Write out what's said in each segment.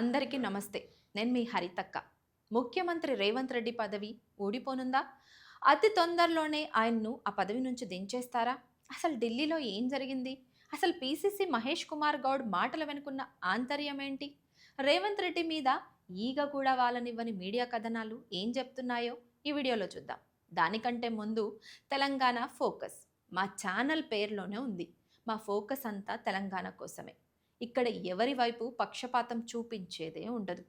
అందరికీ నమస్తే. నేను మీ హరితక్క. ముఖ్యమంత్రి రేవంత్ రెడ్డి పదవి ఊడిపోనుందా? అతి తొందరలోనే ఆయన్ను ఆ పదవి నుంచి దించేస్తారా? అసలు ఢిల్లీలో ఏం జరిగింది? అసలు పీసీసీ మహేష్ కుమార్ గౌడ్ మాటల వెనుకున్న ఆంతర్యం ఏంటి రేవంత్ రెడ్డి మీద ఈగ కూడా వాళ్ళనివ్వని మీడియా కథనాలు ఏం చెప్తున్నాయో ఈ వీడియోలో చూద్దాం. దానికంటే ముందు తెలంగాణ ఫోకస్. మా ఛానల్ పేరులోనే ఉంది. మా ఫోకస్ అంతా తెలంగాణ కోసమే. ఇక్కడ ఎవరి వైపు పక్షపాతం చూపించేదే ఉండదు.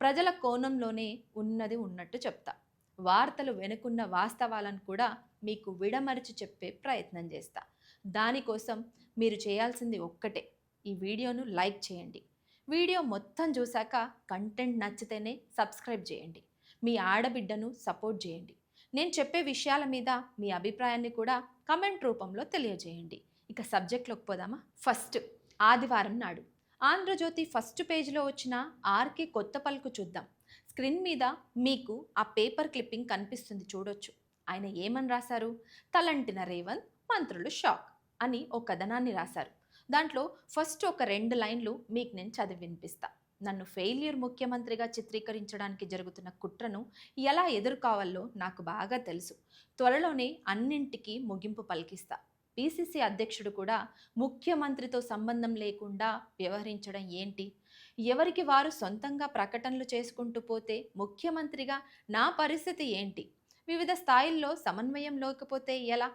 ప్రజల కోణంలోనే ఉన్నది ఉన్నట్టు చెప్తా. వార్తలు వెనుకున్న వాస్తవాలను కూడా మీకు విడమరిచి చెప్పే ప్రయత్నం చేస్తా. దానికోసం మీరు చేయాల్సింది ఒక్కటే. ఈ వీడియోను లైక్ చేయండి. వీడియో మొత్తం చూశాక కంటెంట్ నచ్చితేనే సబ్స్క్రైబ్ చేయండి. మీ ఆడబిడ్డను సపోర్ట్ చేయండి. నేను చెప్పే విషయాల మీద మీ అభిప్రాయాన్ని కూడా కమెంట్ రూపంలో తెలియజేయండి. ఇక సబ్జెక్ట్లోకి పోదామా? ఫస్ట్ ఆదివారం నాడు. ఆంధ్రజ్యోతి ఫస్ట్ పేజీలో వచ్చిన ఆర్కే కొత్త పలుకు చూద్దాం. స్క్రీన్ మీద మీకు ఆ పేపర్ క్లిప్పింగ్ కనిపిస్తుంది చూడొచ్చు. ఆయన ఏమని రాశారు? తలంటిన రేవంత్ మంత్రులు షాక్ అని ఓ కథనాన్ని రాశారు. దాంట్లో ఫస్ట్ ఒక రెండు లైన్లు మీకు నేను చదివి వినిపిస్తా. నన్ను ఫెయిల్యూర్ ముఖ్యమంత్రిగా చిత్రీకరించడానికి జరుగుతున్న కుట్రను ఎలా ఎదుర్కోవాలో నాకు బాగా తెలుసు. త్వరలోనే అన్నింటికీ ముగింపు పలికిస్తా. పిసిసి అధ్యక్షుడు కూడా ముఖ్యమంత్రితో సంబంధం లేకుండా వ్యవహరించడం ఏంటి? ఎవరికి వారు సొంతంగా ప్రకటనలు చేసుకుంటూ పోతే ముఖ్యమంత్రిగా నా పరిస్థితి ఏంటి? వివిధ స్థాయిల్లో సమన్వయం లేకపోతే ఎలా?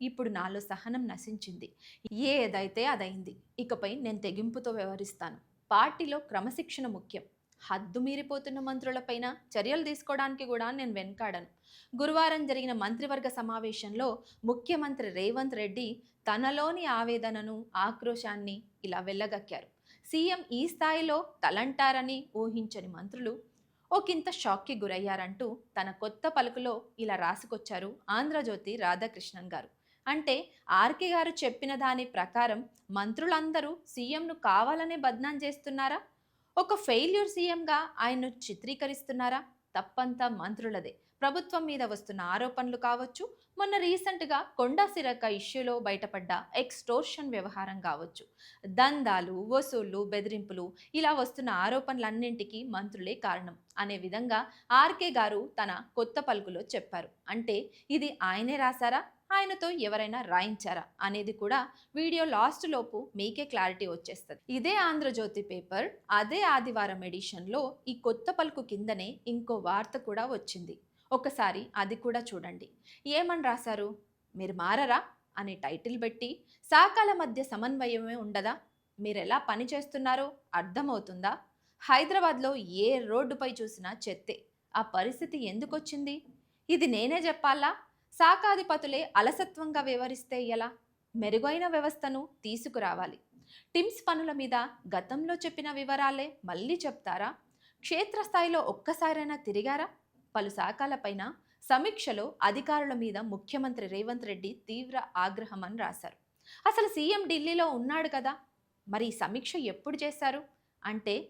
ఇప్పుడు నాలో సహనం నశించింది. ఏదైతే అదైంది ఇకపై నేను తెగింపుతో వ్యవహరిస్తాను. పార్టీలో క్రమశిక్షణ ముఖ్యం. హద్దు మీరిపోతున్న మంత్రులపైన చర్యలు తీసుకోవడానికి కూడా నేను వెనకాడను. గురువారం జరిగిన మంత్రివర్గ సమావేశంలో ముఖ్యమంత్రి రేవంత్ రెడ్డి తనలోని ఆవేదనను ఆక్రోశాన్ని ఇలా వెళ్ళగక్కారు సీఎం ఈ స్థాయిలో తలంటారని ఊహించని మంత్రులు ఒకంత షాక్కి గురయ్యారంటూ తన కొత్త పలుకులో ఇలా రాసుకొచ్చారు ఆంధ్రజ్యోతి రాధాకృష్ణన్ గారు. అంటే ఆర్కే గారు చెప్పిన దాని ప్రకారం మంత్రులందరూ సీఎంను కావాలనే బద్నాం చేస్తున్నారా? ఒక ఫెయిల్యూర్ సీఎంగా ఆయన్ను చిత్రీకరిస్తున్నారా? తప్పంతా మంత్రులదే. ప్రభుత్వం మీద వస్తున్న ఆరోపణలు కావచ్చు మొన్న రీసెంట్గా కొండా సిరక ఇష్యూలో బయటపడ్డ ఎక్స్టోర్షన్ వ్యవహారం కావచ్చు. దందాలు వసూళ్ళు బెదిరింపులు ఇలా వస్తున్న ఆరోపణలన్నింటికీ మంత్రులే కారణం. అనే విధంగా ఆర్కే గారు తన కొత్త పలుకులో చెప్పారు. అంటే ఇది ఆయనే రాశారా? ఆయనతో ఎవరైనా రాయించారా అనేది కూడా వీడియో లాస్ట్ లోపు మీకే క్లారిటీ వచ్చేస్తుంది. ఇదే ఆంధ్రజ్యోతి పేపర్ అదే ఆదివారం ఎడిషన్లో ఈ కొత్త పలుకు కిందనే ఇంకో వార్త కూడా వచ్చింది. ఒకసారి అది కూడా చూడండి. ఏమని రాశారు? మీరు మారరా? అనే టైటిల్ పెట్టి శాఖల మధ్య సమన్వయమే ఉండదా? మీరు ఎలా పని చేస్తున్నారో అర్థమవుతుందా? హైదరాబాద్లో ఏ రోడ్డుపై చూసినా చెత్తే. ఆ పరిస్థితి ఎందుకొచ్చింది? ఇది నేనే చెప్పాలా? శాఖాధిపతులే అలసత్వంగా వ్యవహరిస్తే ఎలా? మెరుగైన వ్యవస్థను తీసుకురావాలి. టిమ్స్ పనుల మీద గతంలో చెప్పిన వివరాలే మళ్ళీ చెప్తారా? క్షేత్రస్థాయిలో ఒక్కసారైనా తిరిగారా? పలు శాఖలపైన సమీక్షలో అధికారుల మీద ముఖ్యమంత్రి రేవంత్ రెడ్డి తీవ్ర ఆగ్రహం అని రాశారు. అసలు సీఎం ఢిల్లీలో ఉన్నాడు కదా? మరి సమీక్ష ఎప్పుడు చేశారు? అంటే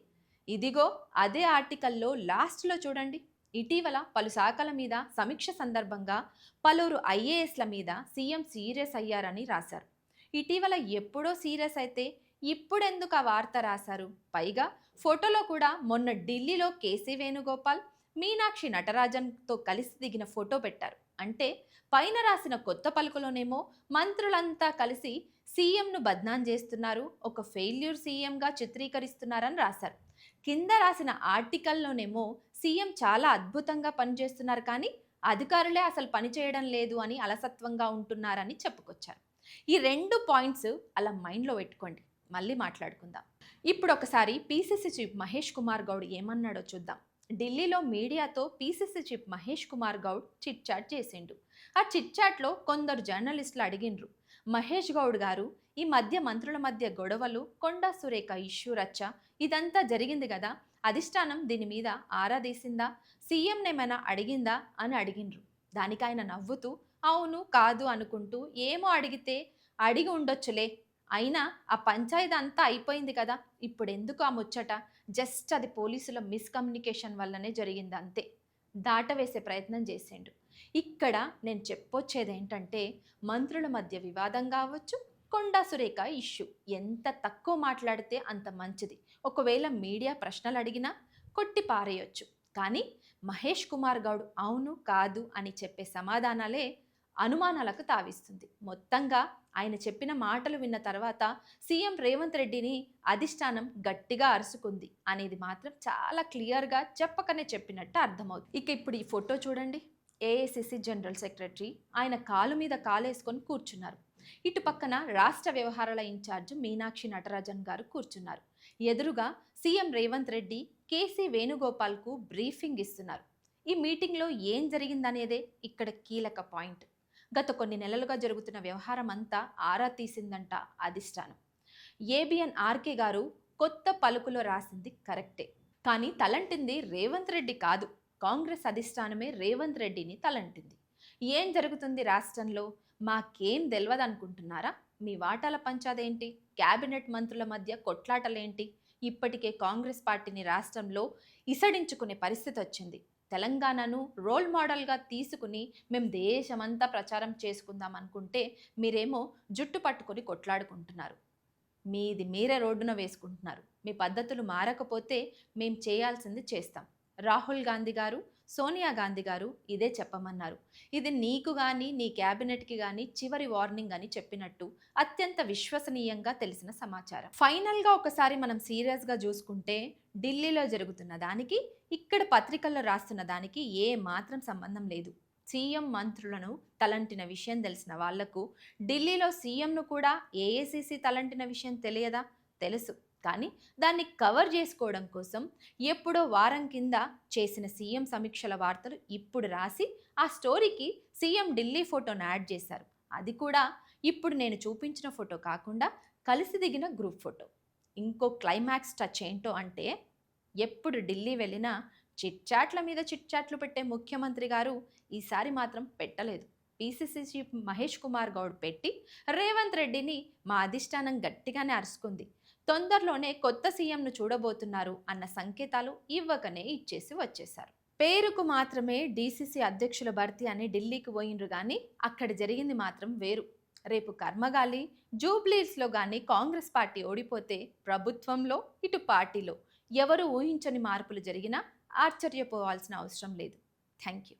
ఇదిగో అదే ఆర్టికల్లో లాస్ట్లో చూడండి. ఇటీవల పలు శాఖల మీద సమీక్ష సందర్భంగా పలువురు ఐఏఎస్ల మీద సీఎం సీరియస్ అయ్యారని రాశారు. ఇటీవల ఎప్పుడో సీరియస్ అయితే ఇప్పుడెందుకు ఆ వార్త రాశారు? పైగా ఫోటోలో కూడా మొన్న ఢిల్లీలో కేసీ వేణుగోపాల్ మీనాక్షి నటరాజన్తో కలిసి దిగిన ఫోటో పెట్టారు. అంటే పైన రాసిన కొత్త పలుకులోనేమో మంత్రులంతా కలిసి సీఎంను బద్నాం చేస్తున్నారు ఒక ఫెయిల్యూర్ సీఎంగా చిత్రీకరిస్తున్నారని రాశారు. కింద రాసిన ఆర్టికల్లోనేమో సీఎం చాలా అద్భుతంగా పనిచేస్తున్నారు కానీ అధికారులే అసలు పనిచేయడం లేదు అని అలసత్వంగా ఉంటున్నారని చెప్పుకొచ్చారు. ఈ రెండు పాయింట్స్ అలా మైండ్లో పెట్టుకోండి. మళ్ళీ మాట్లాడుకుందాం. ఇప్పుడు ఒకసారి పీసీసీ చీఫ్ మహేష్ కుమార్ గౌడ్ ఏమన్నాడో చూద్దాం. ఢిల్లీలో మీడియాతో PCC chief Mahesh Kumar Goud chit chat చేసిండు. ఆ చిట్ చాట్లో కొందరు జర్నలిస్టులు అడిగిండ్రు. మహేష్ గౌడ్ గారు ఈ మధ్య మంత్రుల మధ్య గొడవలు కొండా సురేఖ ఇష్యూ రచ్చ ఇదంతా జరిగింది కదా అధిష్టానం దీని మీద ఆరాధీసిందా సీఎంనేమైనా అడిగిందా? అని అడిగిండ్రు. దానికి ఆయన నవ్వుతూ అవును కాదు అనుకుంటూ ఏమో అడిగితే అడిగి ఉండొచ్చులే. అయినా ఆ పంచాయతీ అంతా అయిపోయింది కదా. ఇప్పుడు ఎందుకు ఆ ముచ్చట? జస్ట్ అది పోలీసుల మిస్కమ్యూనికేషన్ వల్లనే జరిగింది అంతే. దాటవేసే ప్రయత్నం చేసిండు. ఇక్కడ నేను చెప్పొచ్చేది ఏంటంటే మంత్రుల మధ్య వివాదం కావచ్చు కొండా సురేఖ ఇష్యూ. ఎంత తక్కువ మాట్లాడితే అంత మంచిది. ఒకవేళ మీడియా ప్రశ్నలు అడిగినా కొట్టి పారేయొచ్చు. కానీ మహేష్ కుమార్ గౌడ్ అవును కాదు అని చెప్పే సమాధానాలే అనుమానాలకు తావిస్తుంది. మొత్తంగా ఆయన చెప్పిన మాటలు విన్న తర్వాత సీఎం రేవంత్ రెడ్డిని అధిష్టానం గట్టిగా అరుసుకుంది అనేది మాత్రం చాలా క్లియర్గా చెప్పకనే చెప్పినట్టు అర్థమవుతుంది. ఇక ఇప్పుడు ఈ ఫోటో చూడండి. ఏఐసిసి జనరల్ సెక్రటరీ ఆయన కాలు మీద కాలేసుకొని కూర్చున్నారు. ఇటు పక్కన రాష్ట్ర వ్యవహారాల ఇన్ఛార్జ్ మీనాక్షి నటరాజన్ గారు కూర్చున్నారు. ఎదురుగా సీఎం రేవంత్ రెడ్డి కేసీ వేణుగోపాల్కు బ్రీఫింగ్ ఇస్తున్నారు. ఈ మీటింగ్లో ఏం జరిగిందనేదే ఇక్కడ కీలక పాయింట్. గత కొన్ని నెలలుగా జరుగుతున్న వ్యవహారం అంతా ఆరా తీసిందంట అధిష్టానం. ఏబిఎన్ ఆర్కే గారు కొత్త పలుకులో రాసింది కరెక్టే. కానీ తలంటింది రేవంత్ రెడ్డి కాదు. కాంగ్రెస్ అధిష్టానమే రేవంత్ రెడ్డిని తలంటింది. ఏం జరుగుతుంది రాష్ట్రంలో? మాకేం తెలియదు అనుకుంటున్నారా మీ వాటాల పంచాదేంటి? క్యాబినెట్ మంత్రుల మధ్య కొట్లాటలేంటి? ఇప్పటికే కాంగ్రెస్ పార్టీని రాష్ట్రంలో ఇసడించుకునే పరిస్థితి వచ్చింది తెలంగాణను రోల్ మోడల్గా తీసుకుని మేము దేశమంతా ప్రచారం చేసుకుందాం అనుకుంటే మీరేమో జుట్టు పట్టుకొని కొట్లాడుకుంటున్నారు. మీది మీరే రోడ్డున వేసుకుంటున్నారు. మీ పద్ధతులు మారకపోతే మేము చేయాల్సింది చేస్తాం. రాహుల్ గాంధీ గారు సోనియా గాంధీ గారు ఇదే చెప్పమన్నారు. ఇది నీకు కానీ నీ క్యాబినెట్కి కానీ చివరి వార్నింగ్ అని చెప్పినట్టు అత్యంత విశ్వసనీయంగా తెలిసిన సమాచారం. ఫైనల్గా ఒకసారి మనం సీరియస్గా చూసుకుంటే ఢిల్లీలో జరుగుతున్న దానికి ఇక్కడ పత్రికల్లో రాస్తున్న దానికి ఏ మాత్రం సంబంధం లేదు. సీఎం మంత్రులను తలంటిన విషయం తెలిసిన వాళ్ళకు ఢిల్లీలో సీఎంను కూడా ఏఏసీసీ తలంటిన విషయం తెలియదా? తెలుసు. కానీ దాన్ని కవర్ చేసుకోవడం కోసం ఎప్పుడో వారం కింద చేసిన సీఎం సమీక్షల వార్తలు ఇప్పుడు రాసి ఆ స్టోరీకి సీఎం ఢిల్లీ ఫోటోను యాడ్ చేశారు. అది కూడా ఇప్పుడు నేను చూపించిన ఫోటో కాకుండా కలిసి దిగిన గ్రూప్ ఫోటో. ఇంకో క్లైమాక్స్ టచ్ ఏంటో అంటే ఎప్పుడు ఢిల్లీ వెళ్ళినా చిట్చాట్ల మీద చిట్చాట్లు పెట్టే ముఖ్యమంత్రి గారు ఈసారి మాత్రం పెట్టలేదు. పీసీసీ చీఫ్ మహేష్ కుమార్ గౌడ్ పెట్టి రేవంత్ రెడ్డిని మా అధిష్టానం గట్టిగానే అరుచుకుంది తొందరలోనే కొత్త సీఎంను చూడబోతున్నారు అన్న సంకేతాలు ఇవ్వకనే ఇచ్చేసి వచ్చేశారు. పేరుకు మాత్రమే డీసీసీ అధ్యక్షుల భర్తీ అని ఢిల్లీకి పోయినరు కానీ అక్కడ జరిగింది మాత్రం వేరు. రేపు కర్మగాలి జూబ్లీస్లో కానీ కాంగ్రెస్ పార్టీ ఓడిపోతే ప్రభుత్వంలో ఇటు పార్టీలో ఎవరు ఊహించని మార్పులు జరిగినా ఆశ్చర్యపోవాల్సిన అవసరం లేదు. Thank you.